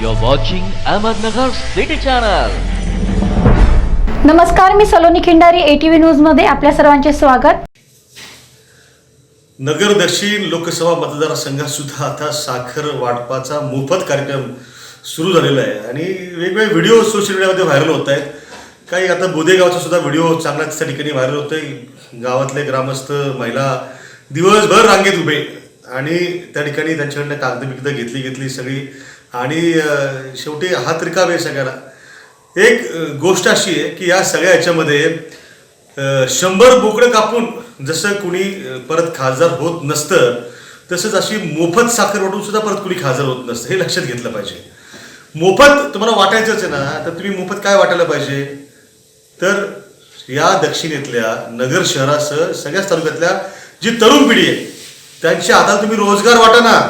You're watching Ahmednagar City Channel. नमस्कार मी Saloni Khindari ATV न्यूजमध्ये आपल्या सर्वांचे स्वागत. नगर दक्षिण लोकसभा मतदारसंघात सुद्धा आता साखर वाटपाचा मोफत कार्यक्रम सुरू झालेला आहे. आणि वेगवेगळे व्हिडिओ सोशल मीडियामध्ये व्हायरल होत आहेत. काही आता बोदेगावचा सुद्धा व्हिडिओ चांगलाच त्या ठिकाणी व्हायरल होतोय. गावातले ग्रामस्थ महिला दिवसभर रांगेत उभे. आणि त्या ठिकाणी त्यांच्याकडनं कागद बिगद घेतली घेतली सगळी आणि शेवटी हात रिकाम आहे सगळ्यांना एक गोष्ट अशी आहे की या सगळ्या ह्याच्यामध्ये शंभर बोकडं कापून जसं कुणी परत खासदार होत नसतं तसंच अशी मोफत साखर वाटून सुद्धा परत कुणी खासदार होत नसतं. हे लक्षात घेतलं पाहिजे. मोफत तुम्हाला वाटायचंच आहे ना तर तुम्ही मोफत काय वाटायला पाहिजे? तर या दक्षिणेतल्या नगर शहरासह सगळ्याच तालुक्यातल्या जी तरुण पिढी आहे त्यांच्या हातात तुम्ही रोजगार वाटा ना.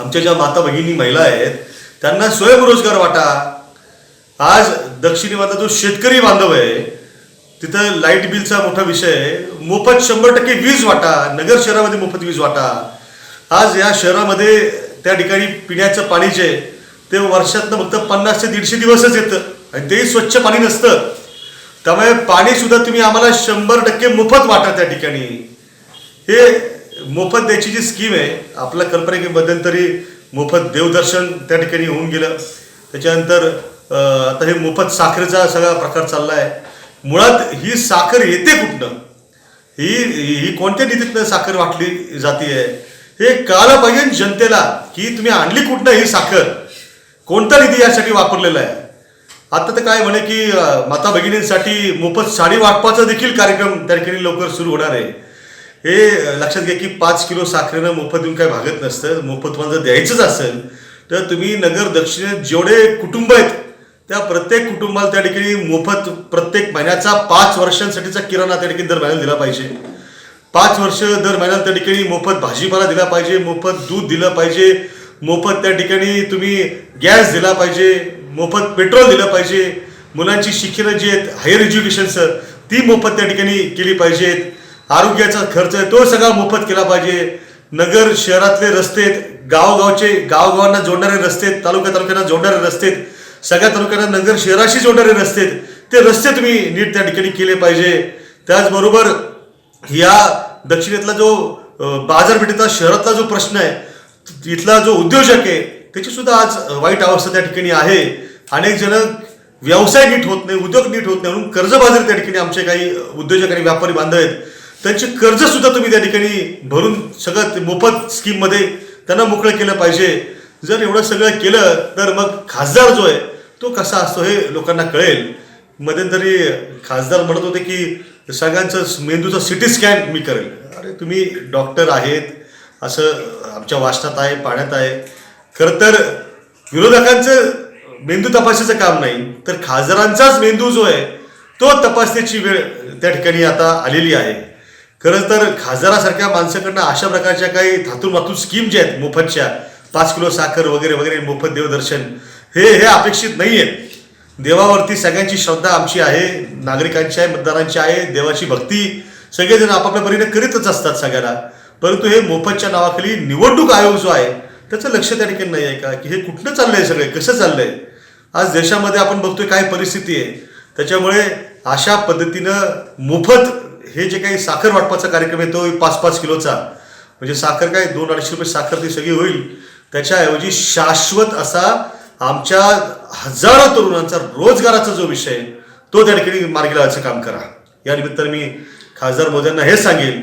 आमच्या ज्या माता भगिनी महिला आहेत त्यांना स्वयंरोजगार वाटा. आज दक्षिणेमधला जो शेतकरी बांधव आहे तिथं लाइट बिलचा मोठा विषय आहे. मोफत शंभर टक्के वीज वाटा नगर शहरामध्ये मोफत वीज वाटा. आज या शहरामध्ये त्या ठिकाणी पिण्याचं पाणी जे ते वर्षातनं फक्त पन्नास ते दीडशे दिवसच येतं. आणि तेही स्वच्छ पाणी नसतं. त्यामुळे पाणीसुद्धा तुम्ही आम्हाला शंभर टक्के मोफत वाटा त्या ठिकाणी. हे मोफत द्यायची जी स्कीम आहे आपल्या कल्पनेबद्दल तरी मोफत देवदर्शन त्या ठिकाणी होऊन गेलं. त्याच्यानंतर आता हे मोफत साखरेचा सगळा प्रकार चालला आहे मुळात ही साखर येते कुठनं? ही ही कोणत्या नीतीतनं साखर वाटली जाते आहे हे कळालं पाहिजे जनतेला की तुम्ही आणली कुठनं ही साखर? कोणता निधी यासाठी वापरलेला आहे? आता तर काय म्हणे की माता भगिनींसाठी मोफत साडी वाटपाचा देखील कार्यक्रम त्या ठिकाणी लवकर सुरू होणार आहे. हे लक्षात घ्या की पाच किलो साखरेनं मोफत देऊन काय भागत नसतं. मोफत तुम्हाला जर द्यायचंच असेल तर तुम्ही नगर दक्षिणेत जेवढे कुटुंब आहेत त्या प्रत्येक कुटुंबाला त्या ठिकाणी मोफत प्रत्येक महिन्याचा पाच वर्षांसाठीचा किराणा त्या ठिकाणी दर महिन्याला दिला पाहिजे. पाच वर्ष दर महिन्याला त्या ठिकाणी मोफत भाजीपाला दिला पाहिजे मोफत दूध दिलं पाहिजे मोफत त्या ठिकाणी तुम्ही गॅस दिला पाहिजे मोफत पेट्रोल दिलं पाहिजे. मुलांची शिक्षणं जी आहेत हायर एज्युकेशनचं ती मोफत त्या ठिकाणी केली पाहिजेत. आरोग्याचा खर्च आहे तो सगळा मोफत केला पाहिजे. नगर शहरातले रस्ते आहेत, गावगावचे गावगावांना जोडणारे रस्ते आहेत, तालुक्या तालुक्यांना जोडणारे रस्ते आहेत, सगळ्या तालुक्यांना नगर शहराशी जोडणारे रस्ते आहेत, ते रस्ते तुम्ही नीट त्या ठिकाणी केले पाहिजे. त्याचबरोबर या दक्षिणेतला जो बाजारपेठेचा शहरातला जो प्रश्न आहे इथला जो उद्योजक आहे त्याची सुद्धा आज वाईट अवस्था त्या ठिकाणी आहे. अनेक जण व्यवसाय नीट होत नाही उद्योग नीट होत नाही म्हणून कर्जबाजारी त्या ठिकाणी आमचे काही उद्योजक आणि व्यापारी बांधव आहेत. त्यांचे कर्ज सुद्धा तुम्ही त्या ठिकाणी भरून सगळं ते मोफत स्कीममध्ये त्यांना मोकळं केलं पाहिजे. जर एवढं सगळं केलं तर मग खासदार जो आहे तो कसा असतो हे लोकांना कळेल. मध्यंतरी खासदार म्हणत होते की सगळ्यांचं मेंदूचं सिटी स्कॅन मी करेल. अरे तुम्ही डॉक्टर आहेत असं आमच्या वाचनात आहे पाण्यात आहे. खरं तर विरोधकांचं मेंदू तपासायचं काम नाही तर खासदारांचाच मेंदू जो आहे तो तपासण्याची वेळ त्या ठिकाणी आता आलेली आहे. खरंच तर खासदारासारख्या माणसाकडनं अशा प्रकारच्या काही धातू मातून स्कीम ज्या आहेत मोफतच्या पाच किलो साखर वगैरे वगैरे मोफत देवदर्शन हे हे अपेक्षित नाही आहे देवावरती सगळ्यांची श्रद्धा आमची आहे नागरिकांची आहे मतदारांची आहे देवाची भक्ती सगळेजण आपापल्या परीने करीतच असतात सगळ्याला परंतु हे मोफतच्या नावाखाली निवडणूक आयोग जो आहे त्याचं लक्ष त्या ठिकाणी नाही आहे का? की हे कुठनं चाललंय सगळे? कसं चाललंय? आज देशामध्ये आपण बघतोय काय परिस्थिती आहे. त्याच्यामुळे अशा पद्धतीनं मोफत हे जे काही साखर वाटपाचा कार्यक्रम आहे तो पाच पाच किलोचा. म्हणजे साखर काय दोन अडीचशे रुपये साखर ती सगळी होईल. त्याच्याऐवजी शाश्वत असा आमच्या हजारो तरुणांचा रोजगाराचा जो विषय आहे, तो त्या ठिकाणी मार्गी लावायचं काम करा. या निमित्तानं मी खासदार मोद्यांना हे सांगेन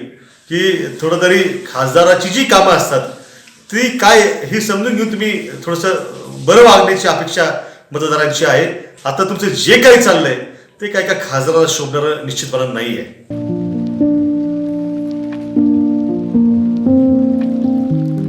की थोडं तरी खासदाराची जी कामं असतात ती काय ही समजून घेऊन तुम्ही थोडंसं बरं वागण्याची अपेक्षा मतदारांची आहे. आता तुमचं जे काही चाललंय ते काय काय खासदाराला शोभणारं निश्चितपणे नाही आहे